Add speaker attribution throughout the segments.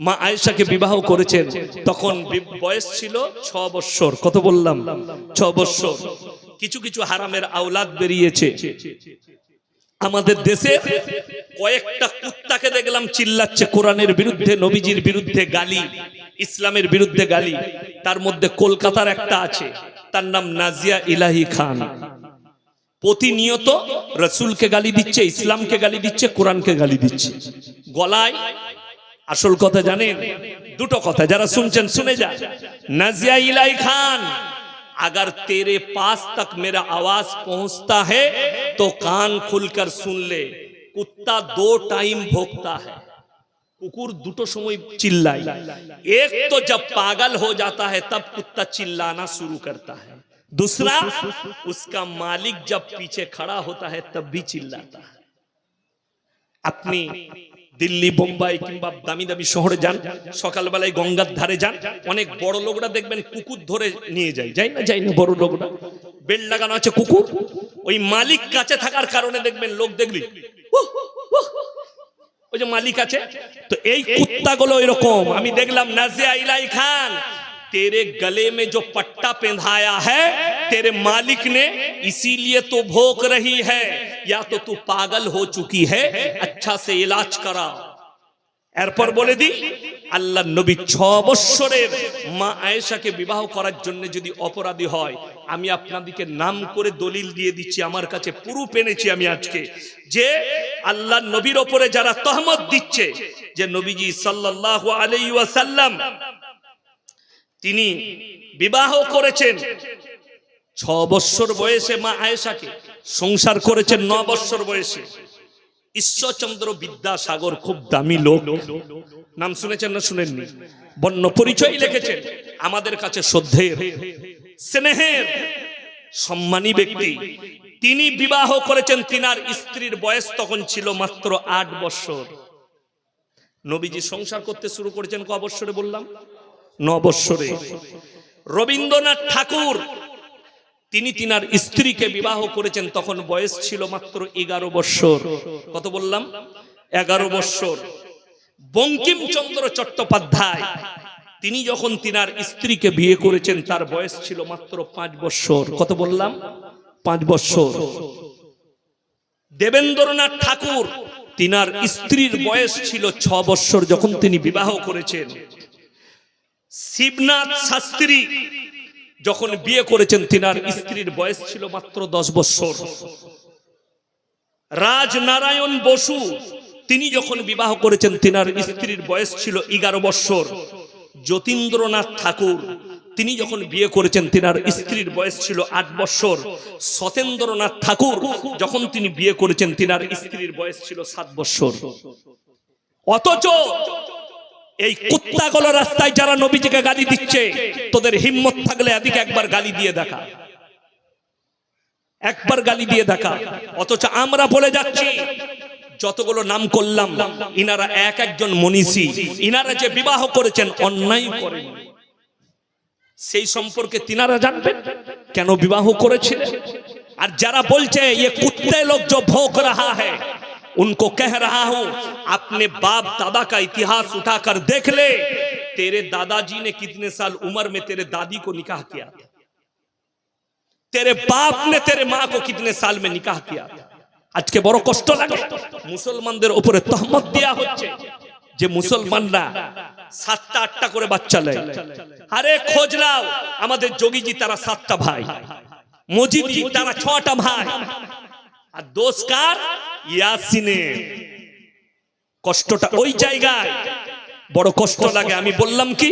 Speaker 1: মা আয়েশাকে বিবাহ করেছেন। তখন বয়স ছিল ছ বৎসর। কত বললাম? ছ বৎসর। কিছু কিছু হারামের আওলাদ বেরিয়েছে। আমাদের দেশে কয়েকটা কুত্তাকে দেখলাম চিল্লাচ্ছে কোরআনের বিরুদ্ধে, নবীজির বিরুদ্ধে গালি, ইসলামের বিরুদ্ধে গালি। তার মধ্যে কলকাতার একটা আছে। তার নাম নাজিয়া ইলাহি খান। প্রতিনিয়ত রসুলকে গালি দিচ্ছে, ইসলামকে গালি দিচ্ছে, কোরআনকে গালি দিচ্ছে। গলায় আসল কথা জানেন দুটো কথা যারা শুনছেন শুনে যান নাজিয়া ইলাই খান अगर तेरे पास तक मेरा आवाज पहुंचता है तो कान खुलकर सुन ले कुत्ता दो टाइम भोगता है कुकुर दुटो समय चिल्लाई एक तो जब पागल हो जाता है तब कुत्ता चिल्लाना शुरू करता है दूसरा उसका मालिक जब पीछे खड़ा होता है तब भी चिल्लाता है আপনি দিল্লি বোম্বাই কিংবা দামি দামি শহরে যান সকালবেলায় গঙ্গার ধারে যান অনেক বড় লোকরা দেখবেন কুকুর ধরে নিয়ে যায় যাই না যাই না বড় লোকরা বেল লাগানো আছে কুকুর ওই মালিক কাছে থাকার কারণে দেখবেন লোক দেখলি উহ, উহ, ওই যে মালিক আছে তো এই কুত্তাগুলো এরকম আমি দেখলাম নাজিয়া ইলাই খান तेरे गले में जो पट्टा पहनाया है तेरे मालिक ने इसीलिए तो भोग रही है या तो तू पागल हो चुकी है अच्छा से इलाज करा এরপর বলে দি আল্লাহ নবী ছ বৎসরের মা আয়েশাকে বিবাহ করার জন্য যদি অপরাধী হয় আমি আপনাদেরকে নাম করে দলিল দিয়ে দিচ্ছি আমার কাছে প্রুফ এনেছি আমি আজকে যে আল্লাহ নবীর ওপরে যারা তহমত দিচ্ছে যে নবীজি সাল্লাল্লাহু আলাইহি ওয়াসাল্লাম তিনি বিবাহ করেছেন ছ বৎসর বয়সে মা আয়েশাকে সংসার করেছেন ন বৎসর বয়সে। ঈশ্বরচন্দ্র বিদ্যাসাগর খুব দামি লোক। নাম শুনেছেন না শুনেননি? বন্য পরিচয় লিখেছেন। আমাদের কাছে শ্রদ্ধের স্নেহের সম্মানী ব্যক্তি। তিনি বিবাহ করেছেন, তিনার স্ত্রীর বয়স তখন ছিল মাত্র আট বৎসর নবীজি সংসার করতে শুরু করেছেন ক বৎসরে বললাম? ন বৎসরে। রবীন্দ্রনাথ ঠাকুর তিনি তিনার স্ত্রীকে বিবাহ করেছেন, তখন বয়স ছিল মাত্র এগারো বৎসর কত বললাম? এগারো বৎসর বঙ্কিমচন্দ্র চট্টোপাধ্যায়, তিনি যখন তিনার স্ত্রীকে বিয়ে করেছেন, তার বয়স ছিল মাত্র পাঁচ বৎসর কত বললাম? পাঁচ বৎসর দেবেন্দ্রনাথ ঠাকুর, তিনার স্ত্রীর বয়স ছিল ছ বৎসর যখন তিনি বিবাহ করেছেন। শিবনাথ শাস্ত্রী যখন বিয়ে করেছেন তিনার স্ত্রীর বয়স ছিল মাত্র দশ বৎসর রাজনারায়ণ বসু, তিনি যখন বিবাহ করেছেন, তিনার স্ত্রীর বয়স ছিল এগারো বৎসর যতীন্দ্রনাথ ঠাকুর, তিনি যখন বিয়ে করেছেন, তিনার স্ত্রীর বয়স ছিল আট বৎসর সতেন্দ্রনাথ ঠাকুর, যখন তিনি বিয়ে করেছেন, তিনার স্ত্রীর বয়স ছিল সাত বৎসর অথচ এই কুত্তাগুলো রাস্তায় যারা নবীজিকে গালি দিচ্ছে, তোদের হিম্মত থাকলে এদিকে একবার গালি দিয়ে দেখা। একবার গালি দিয়ে দেখা। অথচ আমরা বলে যাচ্ছি, যতগুলো নাম করলাম, ইনারা এক একজন মনীষী। ইনারা যে বিবাহ করেছেন অন্যায় করে সেই সম্পর্কে তিনারা জানবেন কেন বিবাহ করেছিলেন। আর যারা বলছে ইয়ে কুত্তে লোক যে ভোগ রাহা হ্যাঁ उनको कह रहा हूं अपने बाप दादा का इतिहास उठाकर देख ले तेरे दादाजी ने कितने साल उम्र में तेरे दादी को निकाह किया था तेरे बाप ने तेरे माँ को कितने साल में निकाह किया था আজকে বড় কষ্ট লাগে মুসলমানদের উপরে তহমত দেয়া হচ্ছে যে মুসলমানরা সাতটা আটটা করে বাচ্চা নেয় আরে খোঁজ নাও আমাদের যোগীজি তারা সাতটা ভাই মজিদজি তারা ছটা ভাই আর দোষ কার ইয়াসিনে কষ্টটা ওই জায়গায় बड़ो कष्ट लगे আমি বললাম কি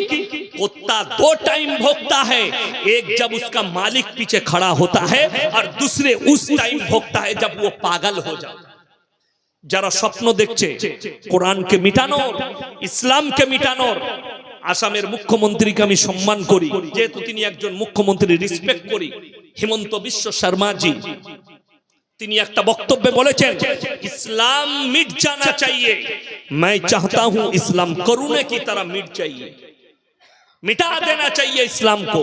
Speaker 1: कुत्ता दो टाइम भोगता है एक जब उसका मालिक पीछे खड़ा होता है और दूसरे उस टाइम भोगता है जब वो पागल हो जाता है যারা স্বপ্ন দেখছে কোরআনকে মিটানোর ইসলামকে মিটানোর আসামের মুখ্যমন্ত্রীকে আমি সম্মান করি যেহেতু তিনি একজন মুখ্যমন্ত্রী রিসপেক্ট করি হিমন্ত বিশ্ব শর্মাজি তিনি একটা বক্তব্যে বলেছেন ইসলাম মিট जाना चाहिए मैं चाहता हूं इस्लाम करुणे की तरह मिट चाहिए मिटा देना चाहिए इस्लाम को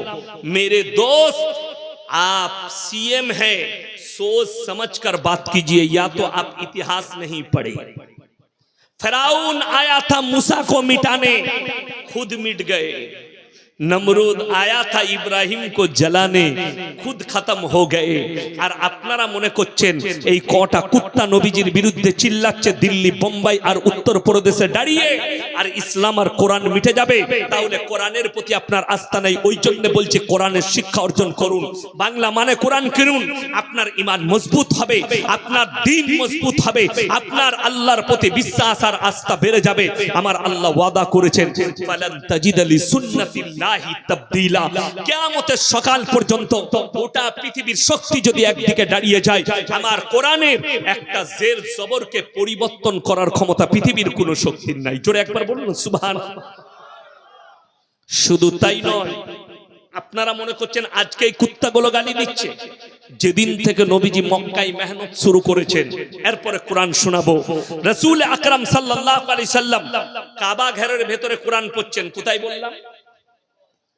Speaker 1: मेरे दोस्त आप सीएम है सोच समझ कर बात कीजिए या तो आप इतिहास नहीं पढ़े फिराउन आया था मूसा को मिटाने खुद मिट गए নমরুদ আয়া থা ইব্রাহিম কো জ্বালানে খুদ খতম হো গয়ে আর আপনারা মনে করছেন এই কটা কুত্তা নবীজির বিরুদ্ধে চিল্লাচ্ছে দিল্লি বোম্বাই আর উত্তর প্রদেশে দাঁড়িয়ে আর ইসলাম আর কোরআন মিটে যাবে তাহলে কোরআনের প্রতি আপনার আস্থা নেই ওই জন্য বলছি কোরআনের শিক্ষা অর্জন করুন বাংলা মানে কোরআন কিনুন আপনার ইমান মজবুত হবে আপনার দিন মজবুত হবে আপনার আল্লাহর প্রতি বিশ্বাস আর আস্থা বেড়ে যাবে আমার আল্লাহ ওয়াদা করেছেন তাজিদ লি সুন্নাতিল্লাহি তাবদীলা। কিয়ামতের সকাল পর্যন্ত গোটা পৃথিবীর শক্তি যদি একদিকে দাঁড়িয়ে যায়, আমার কোরআনের একটা জের জবরকে পরিবর্তন করার ক্ষমতা পৃথিবীর কোনো শক্তির নাই। জোরে একবার বলুন সুবহান শুধু তাই নয়, আপনারা মনে করছেন আজকে এই কুত্তাগুলো গালি দিচ্ছে? যেদিন থেকে নবীজি মক্কায় মেহনত শুরু করেছেন, এরপরে কোরআন শোনাবো। রসুল আকরাম সাল্লাল্লাহু আলি সাল্লাম কাবা ঘরের ভেতরে কোরআন পড়ছেন, কোথায় বললাম?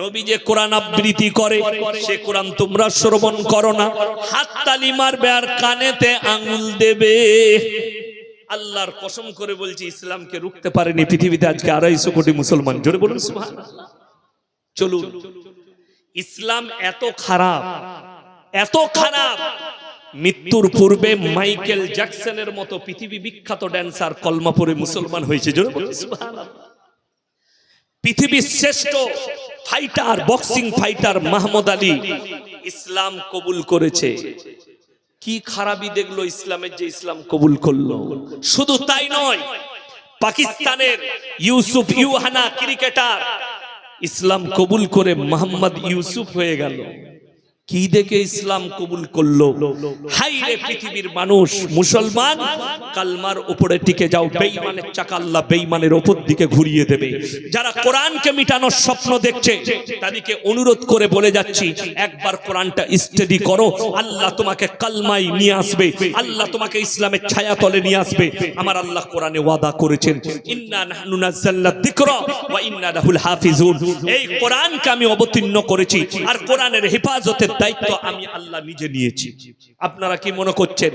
Speaker 1: নবী যে কোরআন আবৃত্তি করে, সে কোরআন তোমরা শ্রবণ করো না। হাত তালি মারবে আর কানেতে আঙুল দেবে। আল্লাহর কসম করে বলছি, ইসলামকে রুখতে পারেনি পৃথিবীতে আজকে আড়াইশো কোটি মুসলমান। জোরে বলুন চলুন। ইসলাম এত খারাপ এত খারাপ। মৃত্যুর পূর্বে মাইকেল জ্যাকসনের মতো পৃথিবী বিখ্যাত ড্যান্সার কলমা পরে মুসলমান হয়েছে। জোরে বলুন, সুবহানাল্লাহ। পৃথিবীর শ্রেষ্ঠ fighter boxing fighter Mahmud Ali ইসলাম কবুল করেছে। কি খারাপই দেখল ইসলামের যে ইসলাম কবুল করল। শুধু তাই নয়, পাকিস্তানের ইউসুফ ইউহানা ক্রিকেটার ইসলাম কবুল করে মোহাম্মদ ইউসুফ হয়ে গেল। কি দেখে ইসলাম কবুল করল? হাই রে পৃথিবীর মানুষ, মুসলমান, কালমার উপরে টিকে যাও বেঈমানের চাকা আল্লাহ বেঈমানের ওপর দিকে ঘুরিয়ে দেবে। যারা কোরআনকে মিটানোর স্বপ্ন দেখছে, তাদেরকে অনুরোধ করে বলে যাচ্ছি, একবার কোরআনটা স্টাডি করো, আল্লাহ তোমাকে কালমাই নিয়ে আসবে, আল্লাহ তোমাকে ইসলামের ছায়া তলে নিয়ে আসবে। আমার আল্লাহ কোরআনে ওয়াদা করেছেন, ইন্না নাহনু নাযালনা যিকরা ওয়া ইন্না লাহুল হাফিজুন। এই কোরআনকে আমি অবতীর্ণ করেছি, আর কোরআনের হেফাজতের দায়িত্ব আমি আল্লাহ নিজে নিয়েছি। আপনারা কি মনে করছেন?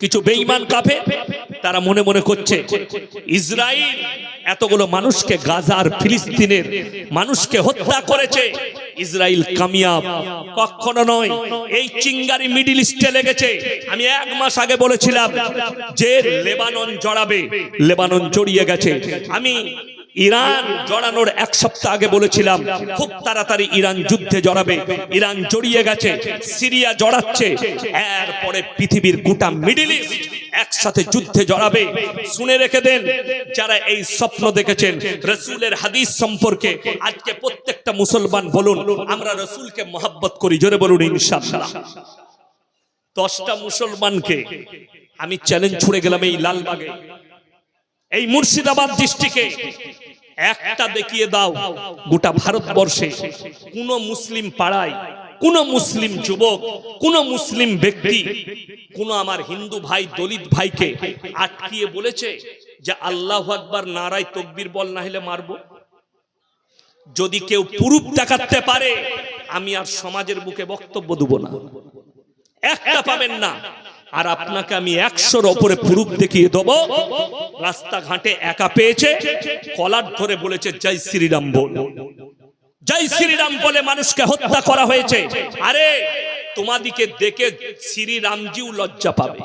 Speaker 1: কিছু বেঈমান কাফে তারা মনে মনে করছে ইসরায়েল এতগুলো মানুষকে গাজার ফিলিস্তিনের মানুষকে হত্যা করেছে। ইসরায়েল কামিয়াব। কখনো নয়, এই চিঙ্গারি মিডিল ইস্টে লেগেছে। আমি এক মাস আগে বলেছিলাম যে লেবানন জড়াবে, লেবানন জড়িয়ে গেছে। আমি ইরান জড়ানোর এক সপ্তাহ আগে বলেছিলাম, খুব তাড়াতাড়ি ইরান যুদ্ধে জড়াবে। ইরান জড়িয়ে গেছে, সিরিয়া জড়াচ্ছে। এরপরে পৃথিবীর গোটা মিডিল ইস্ট একসাথে যুদ্ধে জড়াবে। শুনে রেখে দেন, যারা এই স্বপ্ন দেখেছেন, রসুলের হাদিস সম্পর্কে আজকে প্রত্যেকটা মুসলমান বলুন, আমরা রসুলকে মহাব্বত করি, জোরে বলুন, ইনশাআল্লাহ। দশটা মুসলমানকে আমি চ্যালেঞ্জ ছুড়ে গেলাম এই লালবাগে। এই মুর্শিদাবাদ ডিস্ট্রিক্টে একটা দেখিয়ে দাও, গোটা ভারতবর্ষে কোন মুসলিম পাড়ায়, কোন মুসলিম যুবক, কোন মুসলিম ব্যক্তি, কোন আমার হিন্দু ভাই, দলিত ভাইকে আটকিয়ে বলেছে যে আল্লাহ আকবার নারায় তকবির বল না হলে মারবো। যদি কেউ পুরুপ দেখাতে পারে, আমি আর সমাজের বুকে বক্তব্য দেব না। একটা পাবেন না। আর আপনাকে আমি একশোর ওপরে পুরুক দেখিয়ে দেবো। রাস্তাঘাটে একা পেয়েছে, কলার ধরে বলেছে, জয় শ্রীরাম বল। জয় শ্রীরাম বলে মানুষকে হত্যা করা হয়েছে। আরে, তোমাদিকে দেখে শ্রীরামজিও লজ্জা পাবে।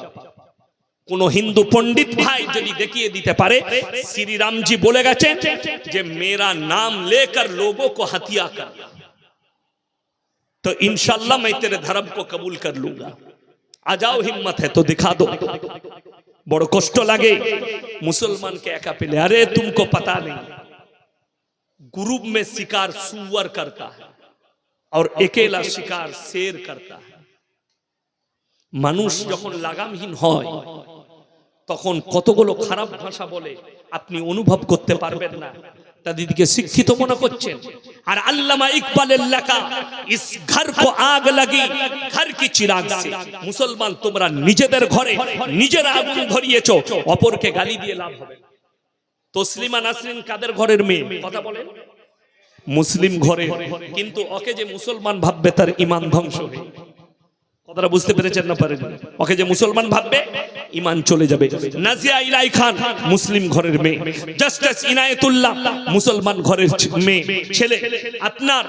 Speaker 1: কোন হিন্দু পণ্ডিত ভাই যদি দেখিয়ে দিতে পারে, শ্রীরামজি বলে গেছে যে, মেরা নাম লেকার লোগো কো হাতিয়া কর। তো ইনশাল্লাহ मैं तेरे धर्म কো কবুল কর লুগা आ जाओ हिम्मत है तो दिखा दो বড় কষ্ট লাগে মুসলমানকে একা পেলে আরে तुमको पता नहीं ग्रुप में शिकार सुअर करता है और अकेला शिकार शेर करता है মানুষ যখন লাগামহীন হয় তখন কতগুলো খারাপ ভাষা বলে আপনি অনুভব করতে পারবেন না তাদেরকে শিক্ষিত মনে করছেন। আর আল্লামা ইকবালের লেখা, ইস ঘর কো আগ লাগি, ঘর কি চিরাগ সে। মুসলমান, তোমরা নিজেদের ঘরে নিজেরা আগুন ধরিয়েছো, অপরকে গালি দিয়ে লাভ হবে। তসলিমা নাসরিন কাদের ঘরের মেয়ে? কথা বলেন। মুসলিম ঘরে। কিন্তু ওকে যে মুসলমান ভাববে তার ইমান ধ্বংস যাবে। কথাটা বুঝতে পেরেছেন না পারেন? ওকে, যে মুসলমান ভাববে ইমান চলে যাবে। নাজিয়া ইলাই খান, মুসলিম ঘরের মেয়ে। জাস্টিস ইনায়েতুল্লাহ, মুসলমান ঘরের মেয়ে। ছেলে, আপনার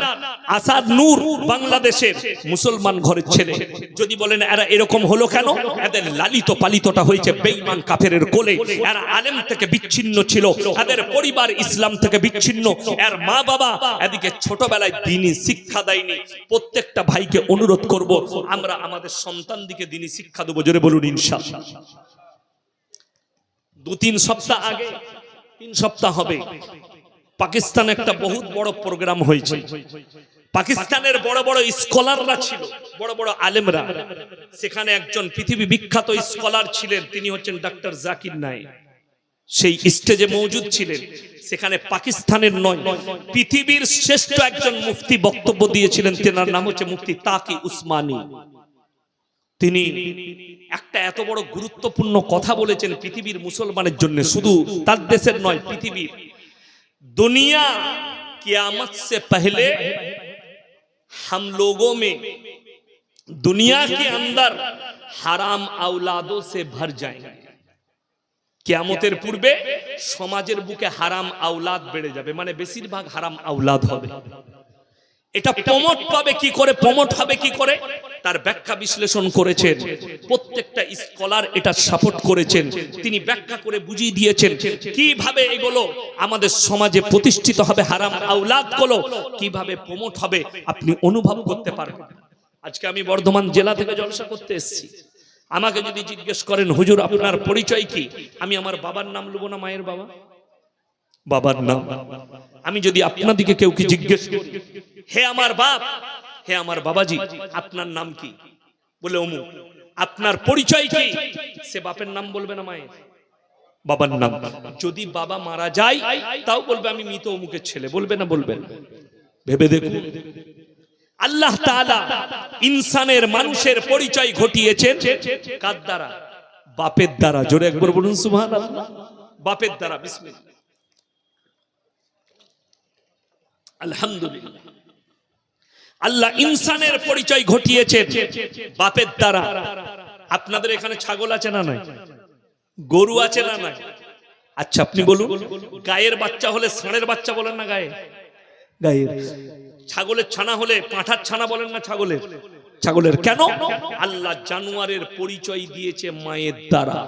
Speaker 1: আসাদ নূর বাংলাদেশের মুসলমান ঘরের ছেলে। যদি বলেন, এরা এরকম হলো কেন? এদের লালিত পালিতটা হয়েছে বেঈমান কাফেরের কোলে। এরা আলেম থেকে বিচ্ছিন্ন ছিল। এদের পরিবার ইসলাম থেকে বিচ্ছিন্ন। এর মা বাবা এদিকে ছোটবেলায় দিনই শিক্ষা দেয়নি। প্রত্যেকটা ভাইকে অনুরোধ করব, আমরা আমাদের সন্তান দিকে দিনই শিক্ষা দেবো, জোরে বলুন ইনশাআল্লাহ। দু তিন সপ্তাহ আগে, তিন সপ্তাহ হবে, পাকিস্তানে একটা বহুত বড় প্রোগ্রাম হয়েছে। পাকিস্তানের বড় বড় স্কলাররা ছিল, বড় বড় আলেমরা। সেখানে একজন পৃথিবী বিখ্যাত স্কলার ছিলেন, তিনি হচ্ছেন ডক্টর জাকির নায়েক। সেই স্টেজে মৌজুদ ছিলেন, সেখানে পাকিস্তানের নয়, পৃথিবীর শ্রেষ্ঠ একজন মুফতি বক্তব্য দিয়েছিলেন, তেনার নাম হচ্ছে মুফতি তাকি উসমানী। তিনি একটা এত বড় গুরুত্বপূর্ণ কথা বলেছেন পৃথিবীর মুসলমানের জন্য। শুধু তার দেশের নয়, পৃথিবীর। দুনিয়া কিয়ামত সে পহলে হাম লোগো মে দুনিয়া কে আন্দর হারাম আউলাদো সে ভর যায় কেয়ামতের পূর্বে সমাজের বুকে হারাম আউলাদ বেড়ে যাবে মানে বেশিরভাগ হারাম আউলাদ হবে। এটা প্রমোট পাবে কি করে প্রমোট হবে কি করে? তার ব্যাখ্যা বিশ্লেষণ করেছেন। প্রত্যেকটা স্কলার এটা সাপোর্ট করেছেন। তিনি ব্যাখ্যা করে বুঝিয়ে দিয়েছেন কীভাবে এগুলো আমাদের সমাজে প্রতিষ্ঠিত হবে হারাম আওলাদগুলো কীভাবে প্রমোট হবে আপনি অনুভব করতে পারবেন। আজকে আমি বর্ধমান জেলা থেকে জলসা করতে এসেছি। আমাকে যদি জিজ্ঞেস করেন হুজুর আপনার পরিচয় কি? আমি আমার বাবার নাম নেব না মায়ের বাবা। বাবার নাম। আমি যদি আপনাদিকে কেউ কি জিজ্ঞেস করি, হে আমার বাপ, হে আমার বাবাজি, আপনার নাম কি? বলে অমু, আপনার পরিচয় কি? সে বাপের নাম বলবে না মায়ের। বাবার নাম। যদি বাবা মারা যায়, তাও বলবে আমি মৃত অমুকের ছেলে। বলবে না বলবেন ভেবে দেখুন। আল্লাহ তাআলা ইনসানের মানুষের পরিচয় ঘটিয়েছেন কার দ্বারা? বাপের দ্বারা। জোরে একবার বলুন, সুবহানাল্লাহ। বাপের দ্বারা, বিসমিল্লাহ। আলহামদুলিল্লাহ। আল্লাহ ইনসানের পরিচয় ঘটিয়েছেন বাপের দ্বারা। আপনাদের এখানে ছাগল আছে না নাই? গরু আছে না নাই? আচ্ছা আপনি বলুন। গায়ের বাচ্চা হলে ষাঁড়ের বাচ্চা বলেন না গায়ে? গায়ের। ছাগলের ছানা হলে পাঁঠার ছানা বলেন না ছাগলের? ছাগলের কেন? আল্লাহ জানুয়ারের পরিচয় দিয়েছে মায়ের দ্বারা।